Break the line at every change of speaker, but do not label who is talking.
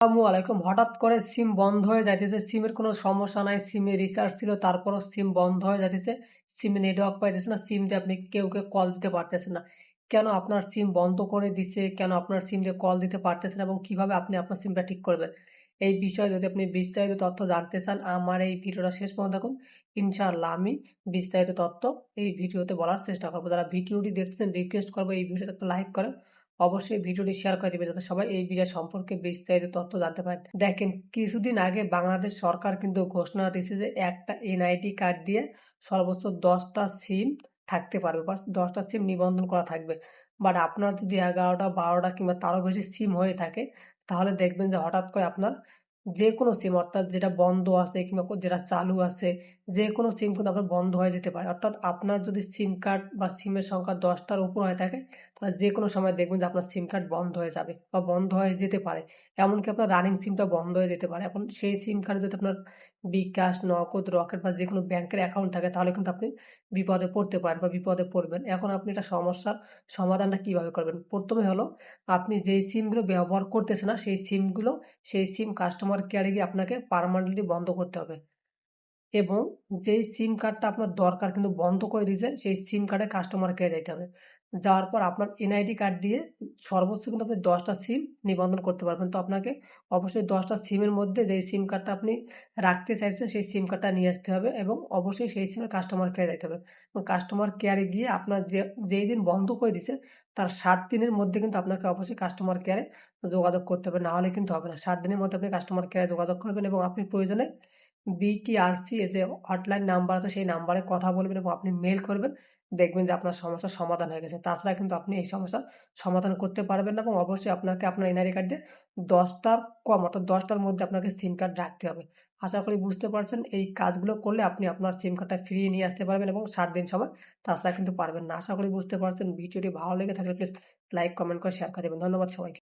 আসসালামু আলাইকুম। হঠাৎ করে সিম বন্ধ হয়ে যাইতেছে। সিমের কোনো সমস্যা নাই। সিমে রিচার্জ ছিল, তারপরও সিম বন্ধ হয়ে যাইতেছে। সিমে নেটওয়ার্ক পাইতেছে না। সিম দিয়ে আপনি কেউকে কল দিতে পারতেছেন না। কেন আপনার সিম বন্ধ করে দিছে? কেন আপনার সিম দিয়ে কল দিতে পারতেছেন এবং কীভাবে আপনি আপনার সিমটা ঠিক করবেন? এই বিষয়ে যদি আপনি বিস্তারিত তথ্য জানতে চান, আমার এই ভিডিওটা শেষ পর্যন্ত দেখুন। ইনশাআল্লাহ আমি বিস্তারিত তথ্য এই ভিডিওতে বলার চেষ্টা করব। যারা ভিডিওটি দেখতেছেন রিকোয়েস্ট করব এই ভিডিওতে একটা লাইক করেন। অবশ্যই ভিডিওটি শেয়ার করে দিবে যাতে সবাই এই বিষয় সম্পর্কে বিস্তারিত তথ্য জানতে পারেন দেখেন, কিছুদিন আগে বাংলাদেশ সরকার কিন্তু ঘোষণা দিয়েছে যে একটা এনআইডি কার্ড দিয়ে সর্বোচ্চ দশটা সিম থাকতে পারবে বা দশটা সিম নিবন্ধন করা থাকবে। বাট আপনার যদি এগারোটা, বারোটা কিংবা তারও বেশি সিম হয়ে থাকে, তাহলে দেখবেন যে হঠাৎ করে আপনার যে কোনো সিম অর্থাৎ যেটা বন্ধ আছে কিংবা যেটা চালু আছে যে কোনো সিম কিন্তু আপনার বন্ধ হয়ে যেতে পারে। অর্থাৎ আপনার যদি সিম কার্ড বা সিমের সংখ্যা দশটার উপর হয়ে থাকে, তাহলে যে কোনো সময় দেখবেন যে আপনার সিম কার্ড বন্ধ হয়ে যাবে বা বন্ধ হয়ে যেতে পারে। এমনকি আপনার রানিং সিমটা বন্ধ হয়ে যেতে পারে। এখন সেই সিম কার্ডে যদি আপনার বিকাশ, নগদ, রকেট বা যে কোনো ব্যাংকের অ্যাকাউন্ট থাকে, তাহলে কিন্তু আপনি বিপদে পড়তে পারেন বা বিপদে পড়বেন। এখন আপনি এটা সমস্যার সমাধানটা কীভাবে করবেন? প্রথমে হলো, আপনি যেই সিমগুলো ব্যবহার করতেছেন না, সেই সিমগুলো সেই সিম কাস্টমার কেয়ারে গিয়ে আপনাকে পারমানেন্টলি বন্ধ করতে হবে। এবং যেই সিম কার্ডটা আপনার দরকার কিন্তু বন্ধ করে দিয়েছে, সেই সিম কার্ডে কাস্টমার কেয়ারে যাইতে হবে। যাওয়ার পর আপনার এনআইডি কার্ড দিয়ে সর্বোচ্চ কিন্তু আপনি দশটা সিম নিবন্ধন করতে পারবেন। তো আপনাকে অবশ্যই দশটা সিমের মধ্যে যেই সিম কার্ডটা আপনি রাখতে চাইছেন, সেই সিম কার্ডটা নিয়ে আসতে হবে এবং অবশ্যই সেই সিমের কাস্টমার কেয়ারে যেতে হবে। এবং কাস্টমার কেয়ারে গিয়ে আপনার যে, যেই দিন বন্ধ করে দিছে তার সাত দিনের মধ্যে কিন্তু আপনাকে অবশ্যই কাস্টমার কেয়ারে যোগাযোগ করতে হবে। না হলে কিন্তু হবে না। সাত দিনের মধ্যে আপনি কাস্টমার কেয়ারে যোগাযোগ করবেন এবং আপনি প্রয়োজনে বিটিআরসি যে হটলাইন নাম্বার আছে, সেই নাম্বারে কথা বলবেন এবং আপনি মেল করবেন। দেখবেন যে আপনার সমস্যার সমাধান হয়ে গেছে। তাছাড়া কিন্তু আপনি এই সমস্যার সমাধান করতে পারবেন না এবং অবশ্যই আপনাকে আপনার এনআইডি কার্ড দশটার কম অর্থাৎ দশটার মধ্যে আপনাকে সিম কার্ড রাখতে হবে। আশা করি বুঝতে পারছেন, এই কাজগুলো করলে আপনি আপনার সিম কার্ডটা ফিরিয়ে নিয়ে আসতে পারবেন এবং সাত দিন সময় তাছাড়া কিন্তু পারবেন না। আশা করি বুঝতে পারছেন। ভিডিওটি ভালো লেগে থাকলে প্লিজ লাইক কমেন্ট করে শেয়ার করে দেবেন। ধন্যবাদ সবাইকে।